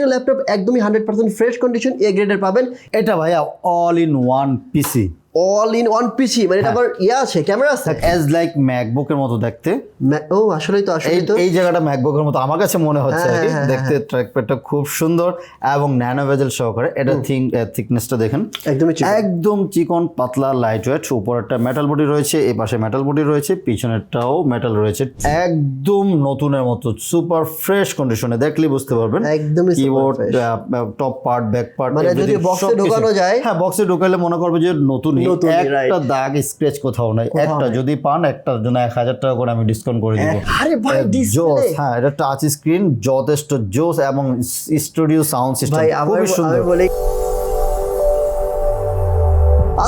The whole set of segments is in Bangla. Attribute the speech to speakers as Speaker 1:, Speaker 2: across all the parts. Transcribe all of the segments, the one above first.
Speaker 1: প্রত্যেকটা ল্যাপটপ একদমই hundred percent fresh condition A গ্রেডের পাবেন।
Speaker 2: এটা ভাইয়া all in one PC
Speaker 1: all in one PC মানে এটা আবার ইয়ে আছে ক্যামেরা আছে?
Speaker 2: অ্যাজ লাইক ম্যাকবুকের মতো দেখতে।
Speaker 1: ও আসলেই তো আসলেই তো।
Speaker 2: এই জায়গাটা ম্যাকবুকের মতো আমার কাছে মনে হচ্ছে আর কি।
Speaker 1: হ্যাঁ, হ্যাঁ,
Speaker 2: দেখতে ট্র্যাকপ্যাডটা খুব সুন্দর এবং ন্যানো ভেজেল সহকারে। এটা থিং থিকনেসটা দেখেন।
Speaker 1: একদমই চিকন।
Speaker 2: একদম চিকন পাতলা লাইট ওয়েট উপরেরটা মেটাল বডি রয়েছে এই পাশে মেটাল বডি রয়েছে পিছনেরটাও মেটাল রয়েছে। একদম নতুনের মতো সুপার ফ্রেশ কন্ডিশনে দেখলে বুঝতে পারবেন।
Speaker 1: একদম
Speaker 2: keyboard top part back part
Speaker 1: মানে যদি এ ঢোকানো যায়-
Speaker 2: হ্যাঁ বক্সে ঢোকালে মনে করবে যে নতুনই একটা দাগ স্ক্র্যাচ কোথাও নাই। একটা যদি পান একটার জন্য এক হাজার টাকা করে আমি ডিসকাউন্ট করে দিব।
Speaker 1: আরে ভাই
Speaker 2: জোস হ্যাঁ এটা টাচ স্ক্রিন যথেষ্ট জোস এবং স্টুডিও সাউন্ড সিস্টেম খুবই সুন্দর।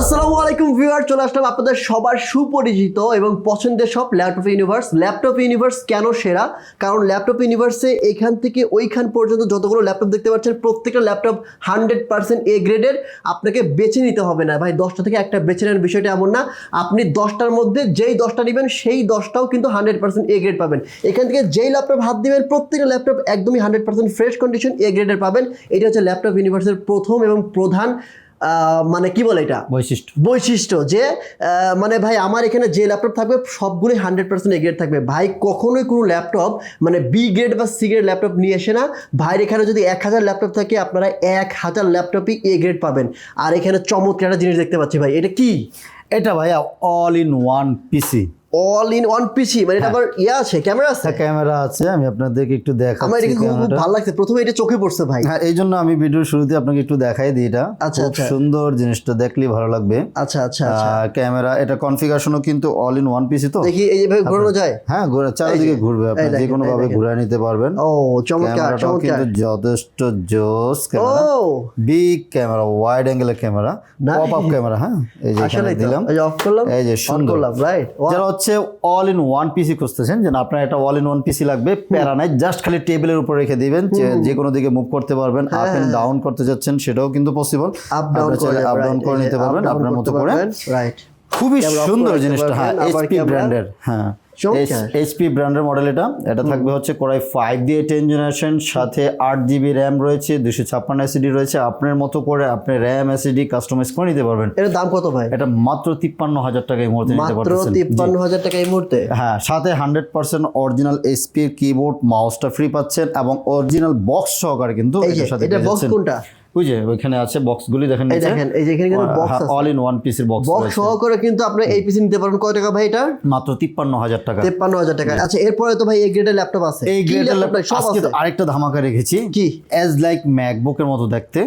Speaker 1: আসসালামু আলাইকুম ভিউয়ার চলে আসলাম আপনাদের সবার সুপরিচিত এবং পছন্দের সব ল্যাপটপ ইউনিভার্স। ল্যাপটপ ইউনিভার্স কেন সেরা? কারণ ল্যাপটপ ইউনিভার্সে এখান থেকে ওইখান পর্যন্ত যতগুলো ল্যাপটপ দেখতে পাচ্ছেন, প্রত্যেকটা ল্যাপটপ হান্ড্রেড পার্সেন্ট এ গ্রেডের আপনাকে বেছে নিতে হবে না। ভাই, দশটা থেকে একটা বেছে নেন বিষয়টা এমন না। আপনি দশটার মধ্যে যেই দশটা নেবেন, সেই দশটাও কিন্তু হান্ড্রেড পার্সেন্ট এ গ্রেড পাবেন। এখান থেকে যেই ল্যাপটপ হাত দিবেন, প্রত্যেকটা ল্যাপটপ একদমই hundred percent fresh condition A গ্রেডের পাবেন। এটা হচ্ছে ল্যাপটপ ইউনিভার্সের প্রথম এবং প্রধান মানে কি বলে এটা?
Speaker 2: বৈশিষ্ট্য।
Speaker 1: বৈশিষ্ট্য যে মানে ভাই আমার এখানে যে ল্যাপটপ থাকবে সবগুলোই হান্ড্রেড পার্সেন্ট এ গ্রেড থাকবে। ভাই কখনোই কোনো ল্যাপটপ মানে বি গ্রেড বা সি গ্রেড ল্যাপটপ নিয়ে আসে না ভাইয়ের এখানে যদি এক হাজার ল্যাপটপ থাকে আপনারা এক হাজার ল্যাপটপই এ গ্রেড পাবেন। আর এখানে চমৎকার একটা জিনিস দেখতে পাচ্ছি ভাই এটা কি?
Speaker 2: এটা ভাইয়া all in one PC
Speaker 1: all in one PC মানে এটা আবার ইয়ে আছে ক্যামেরা আছে?
Speaker 2: ক্যামেরা আছে আমি আপনাদেরকে একটু
Speaker 1: আমার এটা খুব ভালো লাগছে প্রথমে এটা চোখে পড়ছে ভাই।
Speaker 2: হ্যাঁ এই জন্য আমি ভিডিওর শুরুতে আপনাকে একটু দেখাই দিই এটা।
Speaker 1: আচ্ছা, আচ্ছা।
Speaker 2: সুন্দর জিনিসটা দেখলেই ভালো লাগবে।
Speaker 1: আচ্ছা আচ্ছা আচ্ছা।
Speaker 2: ক্যামেরা এটা কনফিগারেশনও কিন্তু অল ইন ওয়ান পিসি তো।
Speaker 1: দেখি এই যেভাবে ঘোরানো যায়?
Speaker 2: হ্যাঁ ঘোরা চারিদিকে ঘুরবে আপনি যে কোনো ভাবে
Speaker 1: দেখেন।
Speaker 2: ঘুরে নিতে পারবেন।
Speaker 1: ও চমৎকার চমৎকার
Speaker 2: কিন্তু যথেষ্ট জোস ক্যামেরা। বিগ ক্যামেরা ওয়াইড অ্যাঙ্গেলের ক্যামেরা। পপ আপ ক্যামেরা হ্যাঁ? এই যে দিলাম।
Speaker 1: এই অফ করলাম
Speaker 2: এই যে সুন্দর।
Speaker 1: রাইট
Speaker 2: যারা হচ্ছে অল ইন ওয়ান পিসি খুঁজতেছেন। যে আপনার একটা অল ইন ওয়ান পিসি লাগবে প্যারা নাই জাস্ট খালি টেবিলের উপর রেখে দিবেন যে কোনো দিকে মুভ করতে পারবেন আপ এন্ড ডাউন করতে যাচ্ছেন সেটাও কিন্তু পসিবল
Speaker 1: আপ ডাউন করে
Speaker 2: নিতে পারবেন আপনার মতো করে।
Speaker 1: রাইট
Speaker 2: খুবই সুন্দর জিনিসটা হ্যাঁ
Speaker 1: পারবেন,
Speaker 2: এইচপি ব্র্যান্ডের হ্যাঁ এইচপি ব্র্যান্ডের মডেল এটা। এটা থাকবে হচ্ছে কোরাই ফাইভ দিয়ে টেন জেনারেশন সাথে আট জিবি র্যাম রয়েছে দুশো ছাপ্পান্ন এসিডি রয়েছে। আপনার মতো করে আপনি র্যাম এসিডি কাস্টমাইজ করে নিতে পারবেন।
Speaker 1: এর দাম কত ভাই?
Speaker 2: এটা মাত্র তিপ্পান্ন হাজার টাকা এই মুহূর্তে নিতে পারতেছেন।
Speaker 1: তিপ্পান্ন হাজার টাকা এই মুহূর্তে?
Speaker 2: হ্যাঁ সাথে হান্ড্রেড পার্সেন্ট অরিজিনাল এসপির কিবোর্ড মাউসটা ফ্রি পাচ্ছেন এবং অরিজিনাল বক্স সহকারে কিন্তু এটার সাথে
Speaker 1: এটা বক্স কোনটা?
Speaker 2: ওই যে ওইখানে আছে বক্সগুলি দেখেন
Speaker 1: এই দেখেন এই যে এখানে কিন্তু বক্স আছে।
Speaker 2: অল ইন ওয়ান পিসের বক্স
Speaker 1: বক্স সহকারে কিন্তু আপনি এই পিসি নিতে পারবেন। কত টাকা ভাই এটা
Speaker 2: মাত্র তিপ্পান্ন হাজার টাকা।
Speaker 1: তেপ্পান্ন হাজার টাকা। আচ্ছা এরপরে তো ভাই এই গ্রেডের ল্যাপটপ আছে।
Speaker 2: এই গ্রেডের
Speaker 1: ভাই? সব আছে।
Speaker 2: আরেকটা ধামাকা রেখেছি।
Speaker 1: কি?
Speaker 2: অ্যাজ লাইক ম্যাকবুকের মতো দেখতে।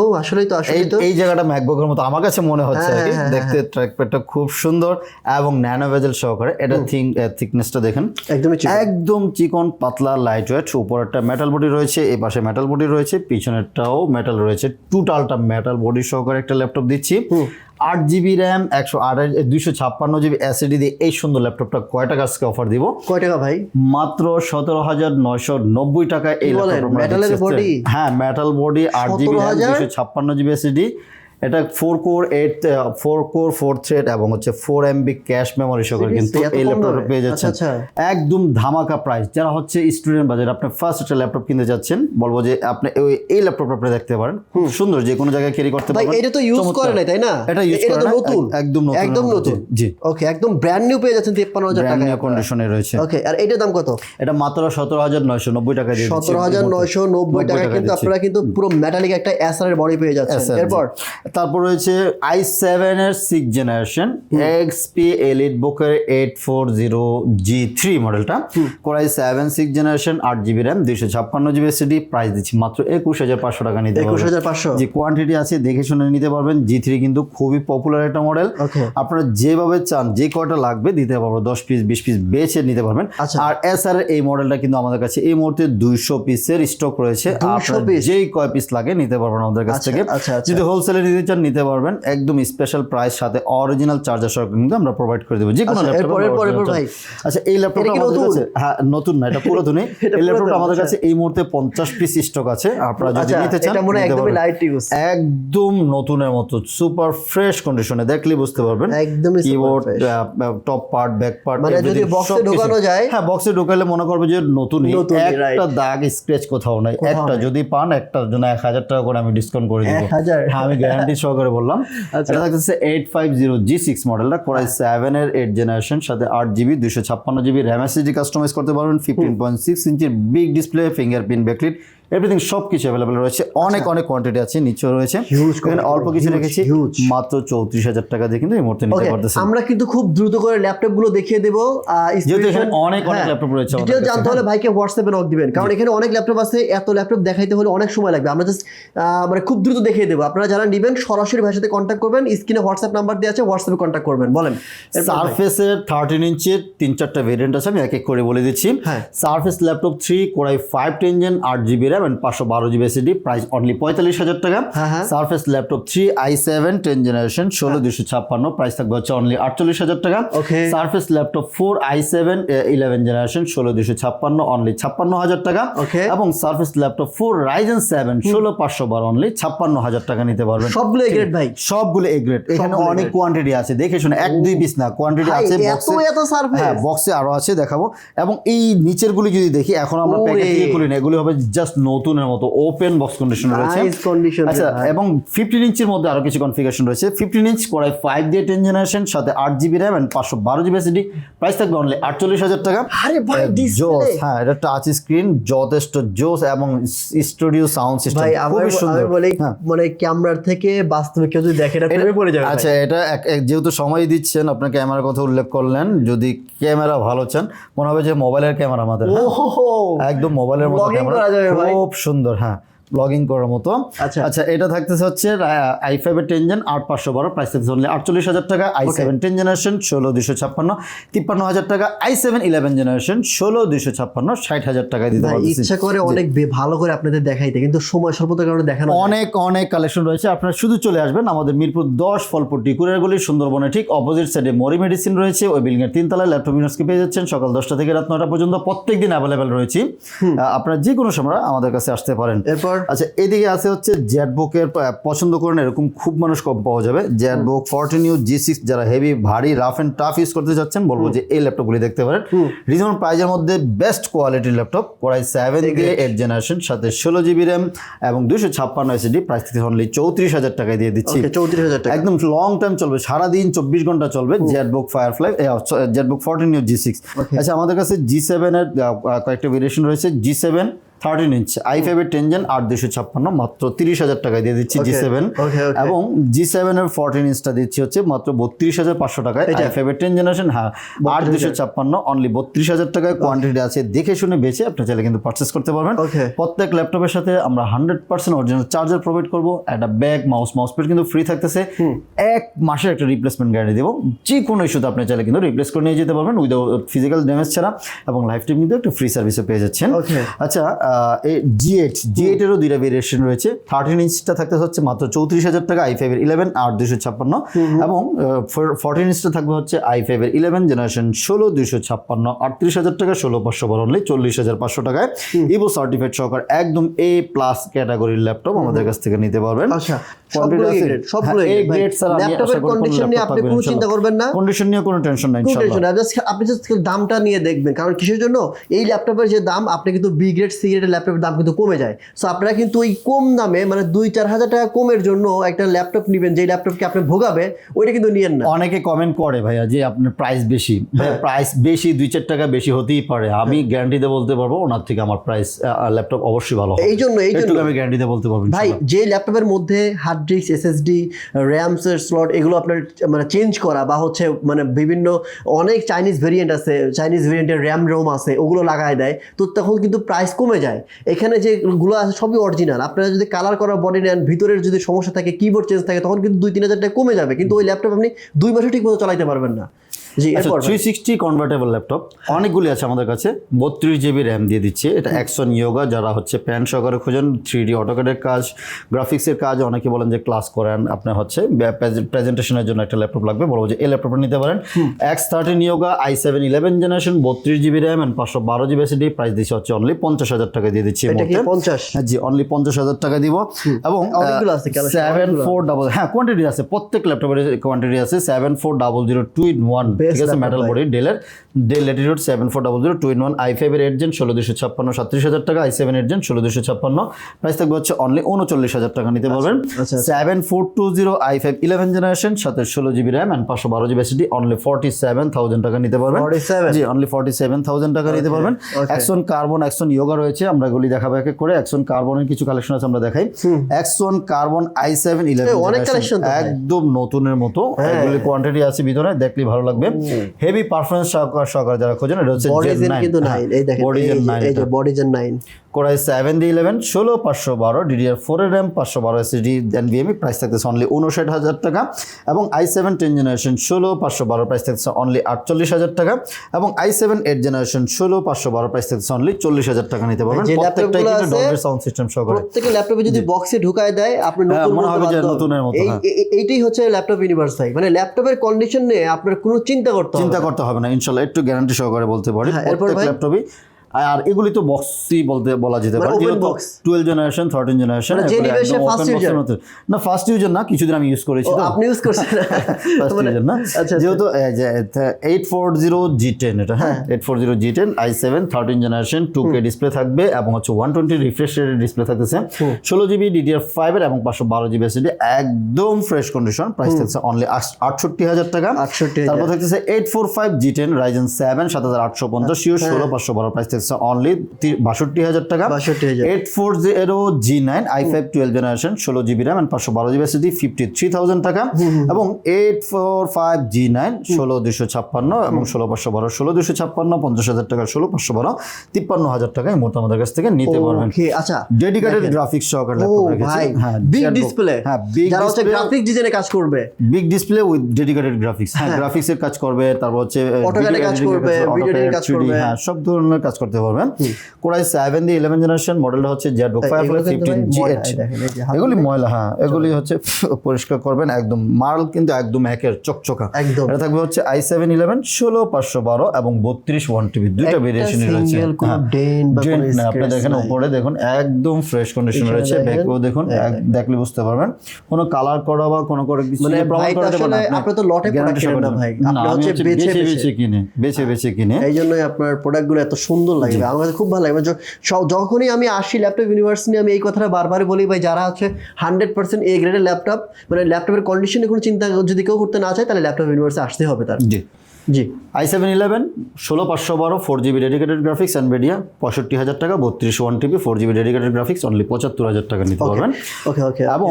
Speaker 1: ও আসলেই তো
Speaker 2: এই
Speaker 1: আসলেই তো।
Speaker 2: এই জায়গাটা ম্যাকবুকের মতো। আমার কাছে মনে হচ্ছে
Speaker 1: হ্যাঁ, হ্যাঁ,
Speaker 2: দেখতে ট্র্যাকপ্যাডটা খুব সুন্দর এবং ন্যানো ভেজেল সহকারে। এটা থিং থিকনেসটা দেখেন।
Speaker 1: একদমই
Speaker 2: একদম চিকন পাতলা লাইট ওয়েট উপরেরটা মেটাল বডি রয়েছে এই পাশে মেটাল বডি রয়েছে পিছনেরটাও মেটাল রয়েছে টোটালটা মেটাল বডি সহকারে একটা ল্যাপটপ দিচ্ছি। আট জিবি র্যাম একশো আঠাশ দুইশো ছাপ্পান্ন জিবি অ্যাসিডি দিয়ে এই সুন্দর ল্যাপটপটা কয় টাকা আজকে অফার দিব?
Speaker 1: কয় টাকা ভাই?
Speaker 2: মাত্র সতেরো হাজার নয়শো নব্বই টাকা এই? ল্যাপটপ হ্যাঁ মেটাল বডি আট জিবি দুইশো ছাপ্পান্ন জিবি এসিডি এটা four core eight four core four thread এবং হচ্ছে ফোর এমবি ক্যাশ মেমোরি সহকারে কিন্তু এই ল্যাপটপ পেয়ে যাচ্ছেন।
Speaker 1: আচ্ছা,
Speaker 2: একদম ধামাকা প্রাইস যারা হচ্ছে স্টুডেন্ট বাজার আপনি ফার্স্ট একটা ল্যাপটপ কিনতে যাচ্ছেন বলব যে আপনি ওই- এই ল্যাপটপ আপনি দেখতে পারেন। খুব সুন্দর যে কোনো জায়গায় ক্যারি করতে
Speaker 1: ভাই
Speaker 2: পারবেন।
Speaker 1: এটা তো ইউজ করে নাই তাই না?
Speaker 2: এটা ইউজ করে না,
Speaker 1: নতুন।
Speaker 2: একদম নতুন
Speaker 1: একদম নতুন।
Speaker 2: জি
Speaker 1: ওকে একদম ব্র্যান্ড নিউ পেয়ে যাচ্ছেন তিপ্পান্ন হাজার
Speaker 2: ব্র্যান্ড
Speaker 1: টাকা
Speaker 2: নিউ কন্ডিশনে রয়েছে।
Speaker 1: ওকে আর এটার দাম কত?
Speaker 2: এটা মাত্র সতেরো হাজার নয়শো নব্বই টাকা দিয়ে দিচ্ছি।
Speaker 1: সতেরো হাজার নয়শো নব্বই টাকা কিন্তু আপনারা কিন্তু পুরো মেটালিক একটা এসআর এর বডি পেয়ে যাচ্ছেন। এরপর
Speaker 2: তারপর রয়েছে আই সেভেন এর সিক্স জেনারেশন এক্সপি এলিট বুকের eight four zero G three মডেলটা core i seven six generation আট জিবি র্যাম দুইশো ছাপ্পান্ন জিবি এসিডি প্রাইস দিচ্ছি মাত্র একুশ হাজার পাঁচশো টাকা নিতে
Speaker 1: একুশ হাজার পাঁচশো।
Speaker 2: যে কোয়ান্টিটি আছে দেখে শুনে নিতে পারবেন জি থ্রি কিন্তু খুবই পপুলার একটা মডেল আপনারা যেভাবে চান যে কয়টা লাগবে দিতে পারব দশ পিস বিশ পিস বেছে নিতে পারবেন।
Speaker 1: আচ্ছা।
Speaker 2: আর এস আর এই মডেলটা কিন্তু আমাদের কাছে এই মুহূর্তে দুইশো পিসের স্টক রয়েছে।
Speaker 1: 200
Speaker 2: আপনার
Speaker 1: piece?
Speaker 2: যেই কয় পিস লাগে নিতে পারবেন আমাদের কাছ
Speaker 1: আচ্ছা,
Speaker 2: থেকে।
Speaker 1: আচ্ছা।
Speaker 2: যদি হোলসেলে যদি চান নিতে পারবেন একদম স্পেশাল প্রাইস সাথে অরিজিনাল চার্জার সহ কিন্তু আমরা প্রোভাইড করে দেবো। যে কোনো
Speaker 1: আচ্ছা।
Speaker 2: আচ্ছা এই ল্যাপটপটা আমাদের কাছে হ্যাঁ নতুন না এটা পুরাতনই। এই ল্যাপটপটা আমাদের
Speaker 1: আচ্ছা।
Speaker 2: কাছে এই মুহূর্তে পঞ্চাশ পিস স্টক আছে। আপনারা যদি
Speaker 1: আচ্ছা
Speaker 2: নিতে চান একদম নতুনের মতো সুপার ফ্রেশ কন্ডিশনে দেখলেই বুঝতে পারবেন।
Speaker 1: super
Speaker 2: keyboard top part back part
Speaker 1: মানে যদি এ ঢোকানো যায়-
Speaker 2: হ্যাঁ বক্সে ঢোকালে মনে করবে যে নতুনই, একটা দাগ স্ক্র্যাচ কোথাও নাই। একটা যদি পান একটার জন্য এক হাজার টাকা করে আমি ডিসকাউন্ট করে দিব। হ্যাঁ আমি গ্যারান্টি সহকারে বললাম।
Speaker 1: আচ্ছা।
Speaker 2: এটা থাকতেছে eight five zero G six মডেলটা কোরাই সেভেন এর এইট জেনারেশন সাথে আট জিবি দুশো ছাপ্পান্ন জিবি র্যাম এসএসডি কাস্টমাইজ করতে পারবেন ফিফটিন পয়েন্ট সিক্স ইঞ্চির big display fingerprint backlit everything সব কিছু অ্যাভেলেবেল রয়েছে। অনেক অনেক কোয়ান্টিটি আছে নিচেও রয়েছে।
Speaker 1: আচ্ছা।
Speaker 2: এখানে অল্প কিছু রেখেছি মাত্র চৌত্রিশ হাজার টাকা দিয়ে কিন্তু এই মুহূর্তে নিতে
Speaker 1: ওকে
Speaker 2: পারতেছেন।
Speaker 1: আমরা কিন্তু খুব দ্রুত করে ল্যাপটপগুলো দেখিয়ে দেবো
Speaker 2: যেহেতু এখানে অনেক অনেক ল্যাপটপ রয়েছে
Speaker 1: ডিটেল জানতে হলে ভাইকে হোয়াটসঅ্যাপে নক দিবেন। কারণ এখানে অনেক ল্যাপটপ আছে এত ল্যাপটপ দেখাইতে হলে অনেক সময় লাগবে। আমরা জাস্ট মানে খুব দ্রুত দেখিয়ে দেবো। আপনারা যারা নেবেন সরাসরি ভাইয়ের সাথে কন্ট্যাক্ট করবেন। স্ক্রিনে হোয়াটসঅ্যাপ নাম্বার দেওয়া আছে হোয়াটসঅ্যাপে কন্ট্যাক্ট করবেন। বলেন।
Speaker 2: সারফেসের থার্টিন ইঞ্চের তিন চারটা ভেরিয়েন্ট আছে আমি এক এক করে বলে দিচ্ছি। Surface laptop three core i five ten gen আট জিবি র্যাম অ্যান্ড পাঁচশো বারো জিবি এসিডি প্রাইস অনলি পঁয়তাল্লিশ হাজার টাকা।
Speaker 1: হ্যাঁ, হ্যাঁ।
Speaker 2: Surface laptop three I seven ten generation ষোলো দুশো ছাপ্পান্ন প্রাইস থাকবে হচ্ছে অনলি আটচল্লিশ হাজার টাকা. Surface laptop four I seven eleven generation ষোলো দুশো ছাপ্পান্ন অনলি ছাপ্পান্ন হাজার টাকা. এবং Surface laptop four Ryzen seven ষোলো পাঁচশো বারো অনলি ছাপ্পান্ন হাজার টাকা নিতে পারবেন।
Speaker 1: সবগুলো এ গ্রেড ভাই।
Speaker 2: সবগুলো এ গ্রেড এখানে অনেক কোয়ান্টিটি আছে দেখে শুনে এক দুই পিস না কোয়ান্টিটি আছে বক্সে
Speaker 1: এত সার্ভিস
Speaker 2: হ্যাঁ বক্সে আরও আছে দেখাবো। এবং এই নিচের গুলি যদি দেখি এখন আমরা। প্যাকেট খুলি না এগুলি হবে জাস্ট নতুনের মতো ওপেন বক্স কন্ডিশন রয়েছে।
Speaker 1: কন্ডিশন
Speaker 2: আচ্ছা এবং ফিফটিন ইঞ্চের মধ্যে আরও কিছু কনফিগারেশন রয়েছে। Fifteen inch core i five দিয়ে টেন জেনারেশন সাথে আট জিবি র্যাম অ্যান্ড পাঁচশো বারো জিবি এসিডি প্রাইস থাকবে অনলি আটচল্লিশ হাজার টাকা।
Speaker 1: আরে ভাই
Speaker 2: জোস হ্যাঁ এটা টাচ স্ক্রিন যথেষ্ট জোস এবং স্টুডিও সাউন্ড সিস্টেম খুবই সুন্দর।
Speaker 1: বলি
Speaker 2: হ্যাঁ।
Speaker 1: মানে ক্যামেরার থেকে বাস্তবে কেউ যদি দেখে এটা পড়ে যাবে
Speaker 2: আচ্ছা এটা যেহেতু সময় দিচ্ছেন আপনার ক্যামেরার কথা উল্লেখ করলেন যদি ক্যামেরা ভালো চান মনে হবে যে মোবাইলের ক্যামেরা আমাদের হ্যাঁ? একদম মোবাইলের মতো ক্যামেরা। খুব সুন্দর হ্যাঁ। ব্লগিং করার মতো।
Speaker 1: আচ্ছা।
Speaker 2: আচ্ছা এটা থাকতেছে হচ্ছে আই ফাইভ এর টেন জেন আট পাঁচশো বারো প্রাইস থাকছে অনলি আটচল্লিশ হাজার টাকা আই সেভেন টেন জেনারেশন ষোলো দুশো ছাপ্পান্ন তিপ্পান্ন হাজার টাকা আই সেভেন ইলেভেন জেনারেশন ষোলো দুশো ছাপ্পান্ন ষাট হাজার টাকায় দিতে পারতেছি।
Speaker 1: ইচ্ছা করে অনেক ভালো করে আপনাদের দেখাইতে কিন্তু সময় স্বল্পতার কারণে দেখানো
Speaker 2: অনেক অনেক কালেকশন রয়েছে। আপনারা শুধু চলে আসবেন আমাদের মিরপুর দশ ফলপট্টি কুরিয়ারগুলি সুন্দরবনে ঠিক অপোজিট সাইডে মরি মেডিসিন রয়েছে। ওই বিল্ডিং এর তিনতলায় ল্যাপটপ ইউনিভার্সকে পেয়ে যাচ্ছেন। সকাল দশটা থেকে রাত নটা পর্যন্ত প্রত্যেক দিন অ্যাভেলেবেল রয়েছে আপনারা যে কোনো সময় আমাদের কাছে আসতে পারেন।
Speaker 1: এরপর
Speaker 2: আচ্ছা এদিকে আছে হচ্ছে জ্যাটবুকের পছন্দ করেন এরকম খুব মানুষ কম পাওয়া যাবে। ZBook fourteen U G six যারা হেভি ভারী রাফ অ্যান্ড টাফ ইউজ করতে চাচ্ছেন বলব যে এই ল্যাপটপগুলি দেখতে পারেন। রিজনেবল প্রাইজের মধ্যে বেস্ট কোয়ালিটির ল্যাপটপ কোরাই সেভেন দিয়ে এইট জেনারেশন সাথে ষোলো জিবি র্যাম এবং দুশো ছাপ্পান্ন এসিডি প্রাইস থেকে অনলি চৌত্রিশ হাজার টাকায় দিয়ে দিচ্ছি।
Speaker 1: চৌত্রিশ হাজার টাকা।
Speaker 2: একদম লং টাইম চলবে সারাদিন চব্বিশ ঘণ্টা চলবে ZBook Firefly ZBook fourteen U G six আচ্ছা আমাদের কাছে জি সেভেনের কয়েকটা ভেরিয়েশন রয়েছে। G seven thirteen inch I ফাইভের টেন জেন আট দুশো ছাপ্পান্ন মাত্র তিরিশ হাজার টাকায় দিয়ে দিচ্ছি জি সেভেন. এবং জি সেভেনের ফোরটিন ইঞ্চটা দিচ্ছি হচ্ছে মাত্র বত্রিশ হাজার পাঁচশো টাকায়
Speaker 1: এটা?
Speaker 2: আই ফাইভের টেন জেনারেশন হ্যাঁ আট দুশো ছাপ্পান্ন অনলি বত্রিশ হাজার টাকায় কোয়ান্টিটি আছে। দেখে শুনে বেছে আপনি চাইলে কিন্তু পারচেস করতে পারবেন। প্রত্যেক ল্যাপটপের সাথে আমরা hundred percent original charger provide করব। একটা ব্যাগ মাউস মাউস প্যাড কিন্তু ফ্রি থাকতেছে। এক মাসের একটা রিপ্লেসমেন্ট গ্যারান্টি দেবো। যে কোনো ইস্যুতে আপনি চাইলে কিন্তু রিপ্লেস করে নিয়ে যেতে পারবেন। উইদাউট ফিজিক্যাল ড্যামেজ ছাড়া। এবং লাইফ টাইম কিন্তু একটা ফ্রি সার্ভিসও পেয়ে যাচ্ছেন. আচ্ছা জি এইট জি এইটেরও দুইটা ভেরিয়েশন রয়েছে। থার্টিন ইঞ্চটা থাকতে হচ্ছে মাত্র চৌত্রিশ হাজার টাকা আই ফাইভের ইলেভেন আট দুশো ছাপ্পান্ন। এবং ফোরটিন ইঞ্চটা থাকবে হচ্ছে আই ফাইভের ইলেভেন জেনারেশন ষোলো দুশো ছাপ্পান্ন আটত্রিশ হাজার টাকা ষোলো পাঁচশো বারো অনলি চল্লিশ হাজার পাঁচশো টাকায়। ইভো সহকার একদম এ প্লাস ক্যাটাগরির ল্যাপটপ আমাদের কাছ থেকে নিতে পারবেন।
Speaker 1: আচ্ছা আপনি
Speaker 2: পাবেন
Speaker 1: কোনো
Speaker 2: ইনশাল্লাহ।
Speaker 1: চিন্তা করবেন
Speaker 2: কন্ডিশন নিয়ে কোনো টেনশন নাই
Speaker 1: কোনো
Speaker 2: ইনশাল্লাহ।
Speaker 1: টেনশন নাই। Just আপনি জাস্ট দামটা নিয়ে দেখবেন। কারণ কিসের জন্য? এই ল্যাপটপের যে দাম আপনি কিন্তু বি গ্রেড সি গ্রেডের ল্যাপটপের দাম কিন্তু কমে যায়। সো আপনারা কিন্তু ওই কম দামে মানে দুই চার হাজার টাকা কমের জন্য একটা ল্যাপটপ নেবেন যে ল্যাপটপকে আপনি ভোগাবে ওইটা কিন্তু নিয়েন না।
Speaker 2: অনেকে কমেন্ট করে ভাইয়া যে আপনার প্রাইস বেশি। প্রাইস বেশি দুই চার টাকা বেশি হতেই পারে। আমি গ্যারান্টিতে বলতে পারব ওনার থেকে আমার প্রাইস ল্যাপটপ অবশ্যই ভালো
Speaker 1: এই জন্য এই জন্য।
Speaker 2: আমি গ্যারান্টিতে বলতে পারব
Speaker 1: ভাই যে ল্যাপটপের মধ্যে হার্ড ডিস্ক এসএসডি র্যামসের স্লট এগুলো আপনার মানে চেঞ্জ করা বা হচ্ছে মানে বিভিন্ন অনেক চাইনিজ ভেরিয়েন্ট আছে চাইনিজ ভেরিয়েন্টের র্যাম রোম আছে ওগুলো লাগায় দেয় তো তখন কিন্তু প্রাইস কমে যায়। এখানে যেগুলো আছে সবই অরিজিনাল আপনারা যদি কালার করা বডি নেন, ভিতরের যদি সমস্যা থাকে কিবোর্ড চেঞ্জ থাকে, তখন কিন্তু দুই তিন হাজার টাকা কমে যাবে। কিন্তু ওই ল্যাপটপ আপনি দুই মাসে ঠিক মতো চালাইতে পারবেন না। G
Speaker 2: three sixty convertible laptop অনেকগুলি আছে আমাদের কাছে। বত্রিশ জিবি র্যাম দিয়ে দিচ্ছে। এটা অ্যাকশন ইয়োগা যারা হচ্ছে প্যান সহকারে খোঁজেন থ্রি ডি অটোকেটের কাজ গ্রাফিক্সের কাজ অনেকে বলেন যে ক্লাস করেন আপনার হচ্ছে প্রেজেন্টেশনের জন্য একটা ল্যাপটপ লাগবে। বলব যে এই ল্যাপটপটা নিতে পারেন। X thirteen Yoga I seven eleven generation বত্রিশ জিবি র্যাম অ্যান্ড পাঁচশো বারো জিবি এসিডি প্রাইস দিচ্ছে হচ্ছে অনলি পঞ্চাশ হাজার টাকা দিয়ে দিচ্ছি
Speaker 1: পঞ্চাশ?
Speaker 2: হ্যাঁ, জি অনলি পঞ্চাশ হাজার টাকা দিব। এবং সেভেন ফোর ডাবল হ্যাঁ কোয়ান্টিটি আছে প্রত্যেক ল্যাপটপের কোয়ান্টিটি আছে seven four double zero two in one ঠিক আছে মেটাল বডি ডেলের Dell Latitude seven four double zero two in one I ফাইভের এইট জেন ষোলো দুশো ছাপ্পান্ন সাতত্রিশ হাজার টাকা আই সেভেন জেন ষোলো দুশো ছাপ্পান্ন। প্রাইস থাকবে হচ্ছে অনলি উনচল্লিশ হাজার টাকা নিতে পারবেন।
Speaker 1: আচ্ছা,
Speaker 2: seven four two zero I five eleven generation সাথে ষোলো জিবি র্যাম অ্যান্ড পাঁচশো বারো GB SSD only forty seven thousand টাকা নিতে পারবেন।
Speaker 1: 47?
Speaker 2: জি অনলি ফর্টি সেভেন থাউজেন্ড টাকা নিতে পারবেন. অ্যাকশন কার্বন অ্যাকশন ইয়োগা রয়েছে আমরা এগুলি দেখাবো এক এক করে। অ্যাকশন কার্বনের কিছু কালেকশন আছে আমরা দেখাই। Action carbon I seven eleven. একদম নতুনের মতো। এগুলি কোয়ান্টিটি আছে ভিতরে দেখলে ভালো লাগবে। হেভি পারফরমেন্স সহকারে যারা খোঁজেন এটা হচ্ছে
Speaker 1: বডিজেন কিন্তু
Speaker 2: হ্যাঁ,
Speaker 1: নাইন এই দেখেন
Speaker 2: বডিজেন
Speaker 1: এই- যে বডিজেন nine
Speaker 2: core i seven D eleven ষোলো পাঁচশো বারো ডিডিআর ফোর এর র্যাম পাঁচশো বারো এসএসডি এনভিএমই প্রাইস থাকতেছে অনলি উনষাট হাজার টাকা। এবং আই সেভেন টেন জেনারেশন ষোলো পাঁচশো বারো প্রাইস থাকতেছে অনলি আটচল্লিশ হাজার টাকা। এবং আই সেভেন এইট জেনারেশন ষোলো পাঁচশো বারো প্রাইস থাকতেছে অনলি চল্লিশ হাজার টাকা নিতে পারবেন। প্রত্যেকটাই কিন্তু ডলবি সাউন্ড সিস্টেম সহকারে।
Speaker 1: প্রত্যেকের ল্যাপটপে যদি বক্সে ঢুকায় দেয় আপনি
Speaker 2: হ্যাঁ,
Speaker 1: নতুন
Speaker 2: মনে হবে যে। নতুনের মতো, হ্যাঁ।
Speaker 1: এই- এইটাই হচ্ছে ল্যাপটপ ইউনিভার্স ভাই। মানে ল্যাপটপের কন্ডিশন নিয়ে আপনার কোনো চিন্তা করতে হবে
Speaker 2: চিন্তা করতে হবে না ইনশাল্লাহ একটু গ্যারান্টি সহকারে বলতে পারি।
Speaker 1: হ্যাঁ, এরপর
Speaker 2: প্রত্যেক? ল্যাপটপই আর এগুলি তো বক্সই বলতে বলা যেতে পারে? Twelve generation thirteen generation? না ফার্স্ট ইউজার না কিছুদিন আমি ইউজ করেছি তো।
Speaker 1: আপনি ইউজ করছেন?
Speaker 2: ফার্স্ট ইউজার না।
Speaker 1: আচ্ছা
Speaker 2: যেহেতু eight four zero G ten এটা হ্যাঁ? Eight four zero G ten I seven thirteen generation two K display থাকবে এবং হচ্ছে ওয়ান টোয়েন্টি রিফ্রেশ রেটের ডিসপ্লে থাকতেছে। ষোলো জিবি ডিডিআর ফাইভের এবং পাঁচশো বারো জিবি একদম ফ্রেশ কন্ডিশন প্রাইস থাকছে অনলি আটষট্টি হাজার টাকা।
Speaker 1: 68,000
Speaker 2: তারপর থাকতেছে eight four five G ten Ryzen seven সাত হাজার আটশো পঞ্চাশ ইউ ষোলো পাঁচশো বারো প্রাইস থাকছে অনলি বাষট্টি হাজার টাকা।
Speaker 1: 62,000
Speaker 2: eight four zero G nine I five twelve generation ষোলো জিবি র্যাম অ্যান্ড পাঁচশো বারো জিবি ফিফটি থ্রি থাউজেন্ড টাকা। এবং eight four five G nine ষোলো দুশো ছাপ্পান্ন এবং ষোলো পাঁচশো বারো ষোলো দুশো ছাপ্পান্ন পঞ্চাশ হাজার টাকা ষোলো পাঁচশো বারো তিপ্পান্ন হাজার টাকা এই মুহূর্তে আমাদের কাছ থেকে নিতে পারবেন।
Speaker 1: আচ্ছা
Speaker 2: ডেডিকেটেড গ্রাফিক্স সহকারে ল্যাপটপ রেখেছি। হ্যাঁ
Speaker 1: বিগ ডিসপ্লে
Speaker 2: হ্যাঁ বিগ
Speaker 1: যারা হচ্ছে গ্রাফিক ডিজাইনে কাজ করবে।
Speaker 2: Big display with dedicated graphics হ্যাঁ গ্রাফিক্স এর কাজ করবে তারপর হচ্ছে
Speaker 1: AutoCAD কাজ করবে, editing কাজ করবে।
Speaker 2: হ্যাঁ সব ধরনের কাজ করতে পারবেন। কোরাই সেভেন দিয়ে ইলেভেন জেনারেশন মডেলটা হচ্ছে জেড বুক ফাইভ
Speaker 1: এগুলো
Speaker 2: ফিফটিন জি
Speaker 1: ময়লা,
Speaker 2: এইচ
Speaker 1: এই দেখেন, এই যে হাত
Speaker 2: এগুলি ময়লা হ্যাঁ এগুলি হচ্ছে পরিষ্কার করবেন একদম মার্ল কিন্তু একদম একের চকচকা।
Speaker 1: একদম।
Speaker 2: এটা থাকবে হচ্ছে আই সেভেন ইলেভেন ষোলো পাঁচশো বারো এবং বত্রিশ ওয়ান টিভি দুইটা ভেরিয়েশন রয়েছে। না আপনি দেখেন উপরে দেখুন একদম ফ্রেশ কন্ডিশন রয়েছে ব্যাকেও দেখুন দেখলে বুঝতে পারবেন। কোনো কালার করা বা কোনো করে কিছু
Speaker 1: মানে
Speaker 2: প্রমাণ করাতে পারবেন
Speaker 1: আসলে আপনি তো লটে
Speaker 2: guarantee
Speaker 1: product না ভাই। আপনি হচ্ছে বেছে
Speaker 2: বেছে
Speaker 1: বেছে।
Speaker 2: বেছে কিনে বেছে বেছে কিনে।
Speaker 1: এই জন্যই আপনার প্রোডাক্টগুলো এত সুন্দর লাগে লাগবে আমার কাছে খুব ভালো লাগে। মানে যখনই আমি আসি ল্যাপটপ ইউনিভার্স নিয়ে আমি এই কথাটা বারবার বলি ভাই যারা হচ্ছে হান্ড্রেড পার্সেন্ট এ গ্রেডের ল্যাপটপ মানে ল্যাপটপের কন্ডিশনে কোনো চিন্তা যদি কেউ করতে না চায় তাহলে ল্যাপটপ ইউনিভার্সে আসতে হবে তার।
Speaker 2: জি। আই সেভেন ইলেভেন ষোলো পাঁচশো বারো four GB dedicated graphics Nvidia পঁয়ষট্টি হাজার টাকা বত্রিশ one TB four GB dedicated graphics only পঁচাত্তর হাজার টাকা নিতে পারবেন।
Speaker 1: ওকে ওকে
Speaker 2: এবং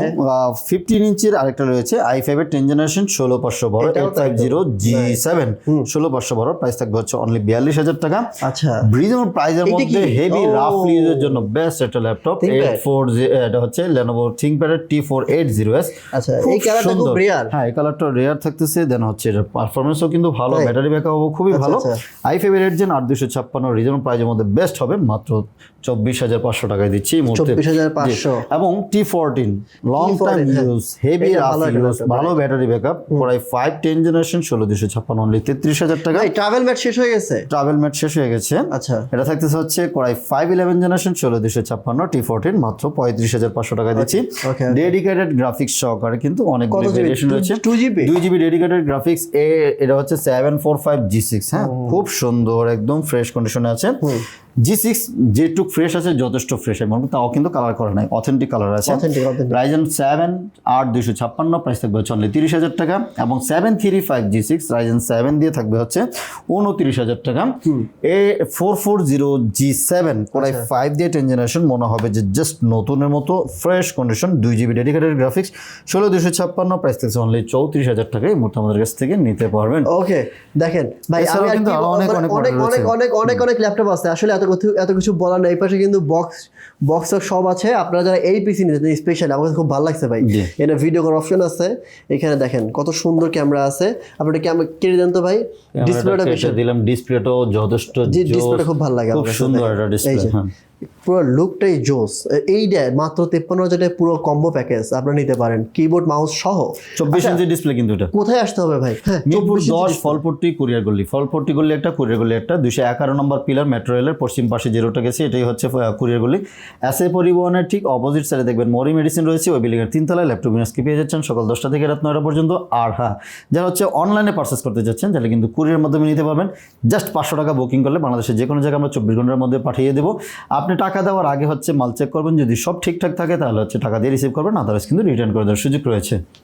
Speaker 2: ফিফটিন ইঞ্চির আরেকটা রয়েছে আই ফাইভের টেন জেনারেশন ষোলো পাঁচশো বারো eight five zero G seven ষোলো পাঁচশো বারো প্রাইস থাকবে হচ্ছে অনলি বিয়াল্লিশ হাজার টাকা।
Speaker 1: আচ্ছা।
Speaker 2: ব্রিজেবল প্রাইজের
Speaker 1: এটা
Speaker 2: মধ্যে হেভি। রাফ ইউজের জন্য বেস্ট একটা ল্যাপটপ? এইট ফোর এটা হচ্ছে Lenovo থিঙ্কপ্যাডের T four eight zero S
Speaker 1: আচ্ছা, এই colourটা খুব rare।
Speaker 2: হ্যাঁ এই কালারটা রেয়ার থাকতেছে দেন হচ্ছে এটা পারফরমেন্সও কিন্তু ভালো? ব্যাটারি ব্যাকআপও খুবই ভালো।
Speaker 1: আচ্ছা।
Speaker 2: আই ফাইভ এইট জেন আট দুশো ছাপ্পান্ন রিজনেবল প্রাইজের মধ্যে বেস্ট হবে মাত্র চব্বিশ হাজার পাঁচশো টাকায় দিচ্ছি এই মুহূর্তে। এবং T fourteen long time
Speaker 1: T14।
Speaker 2: Use heavy
Speaker 1: ভালো
Speaker 2: ইউজ ভালো ব্যাটারি ব্যাকআপ প্রায় ফাইভ টেন জেনারেশন ষোলো দুশো ছাপ্পান্ন অনলি তেত্রিশ হাজার টাকা।
Speaker 1: ট্রাভেল ম্যাট শেষ হয়ে গেছে?
Speaker 2: ট্রাভেল ম্যাট শেষ হয়ে গেছে।
Speaker 1: আচ্ছা।
Speaker 2: এটা থাকতেছে হচ্ছে কোরাই ফাইভ ইলেভেন জেনারেশন ষোলো দুশো ছাপ্পান্ন টি ফোরটিন মাত্র পঁয়ত্রিশ হাজার পাঁচশো টাকা দিচ্ছি. ডেডিকেটেড গ্রাফিক্স সহকারে কিন্তু
Speaker 1: অনেক?
Speaker 2: ভেরিয়েশন রয়েছে।
Speaker 1: টু জিবি
Speaker 2: দুই জিবি ডেডিকেটেড গ্রাফিক্স এ এটা হচ্ছে seven four five G six হ্যাঁ? খুব সুন্দর একদম ফ্রেশ কন্ডিশনে আছে জি সিক্স যেটুক ফ্রেশ আছে যথেষ্ট ফ্রেশ এবং তাও কিন্তু কালার করা নাই। অথেন্টিক কালার আছে। রাইজেন সেভেন আট দুইশো ছাপ্পান্ন প্রাইস থাকবে হচ্ছে অনলি তিরিশ হাজার টাকা। এবং seven three five G six Ryzen seven দিয়ে থাকবে হচ্ছে উনত্রিশ হাজার টাকা। A four four zero G seven core i five দিয়ে টেন জেনারেশন মনে হবে যে জাস্ট নতুনের মতো ফ্রেশ কন্ডিশন দুই জিবি ডেডিকেটেড গ্রাফিক্স ষোলো দুশো ছাপ্পান্ন প্রাইস থাকছে অনলি চৌত্রিশ হাজার টাকা এই মুহূর্তে আমাদের কাছ থেকে নিতে পারবেন।
Speaker 1: ওকে দেখেন। ভাই আমি
Speaker 2: অনেক
Speaker 1: মানে
Speaker 2: অনেক
Speaker 1: অনেক অনেক অনেক অনেক অনেক ল্যাপটপ আছে। আসলে এত এত কিছু বলার নাই। এই পাশে কিন্তু বক্স বক্স সব আছে। আপনারা যারা এই পিসি নিতে স্পেশালি আমার খুব ভালো লাগছে ভাই। এটা ভিডিও করার অপশন আছে। এখানে দেখেন কত সুন্দর ক্যামেরা আছে। আপনারা ক্যামেরা কেড়ে দেন তো ভাই? ডিসপ্লেটা
Speaker 2: দিলাম। ডিসপ্লেটাও যথেষ্ট
Speaker 1: জি। ডিসপ্লেটা খুব ভালো লাগে
Speaker 2: খুব সুন্দর ডিসপ্লে হ্যাঁ।
Speaker 1: পুরো লুকটাই জোস। এই দেয় মাত্র তেপ্পান্ন হাজার টাকায় পুরো কম্বো প্যাকেজ আপনারা নিতে পারেন। কিবোর্ড মাউস সহ।
Speaker 2: চব্বিশ ইঞ্চি ডিসপ্লে কিন্তু এটা।
Speaker 1: কোথায় আসতে হবে ভাই? হ্যাঁ
Speaker 2: মিরপুর
Speaker 1: 24
Speaker 2: দশ ফলপট্টি কুরিয়ার গল্লি ফলপট্টি গলি একটা কুরিয়ার গলি একটা। দুশো এগারো নম্বর পিলার মেট্রো রেলের পশ্চিম পাশে যে রোডটা গেছে এটাই হচ্ছে কুরিয়ার গল্লি এস এ পরিবহনের ঠিক অপোজিট সাইডে দেখবেন মরি মেডিসিন রয়েছে ওই বিল্ডিংয়ের তিনতলায় ল্যাপটপ ইউনিভার্সকে পেয়ে যাচ্ছেন? সকাল দশটা থেকে রাত নয়টা পর্যন্ত। আর হ্যাঁ যারা হচ্ছে অনলাইনে পার্চেস করতে যাচ্ছেন তাহলে কিন্তু কুরিয়ার মাধ্যমে নিতে পারবেন। জাস্ট পাঁচশো টাকা বুকিং করলে বাংলাদেশের যে কোনো জায়গায় আমরা চব্বিশ ঘণ্টার মধ্যে পাঠিয়ে দেবো। আপনি টাকা দেওয়ার আগে হচ্ছে মাল চেক করবেন। যদি সব ঠিকঠাক থাকে, তাহলে হচ্ছে টাকা দিয়ে রিসিভ করবেন। আদারওয়াইজ কিন্তু রিটার্ন করে দেওয়ার সুযোগ রয়েছে।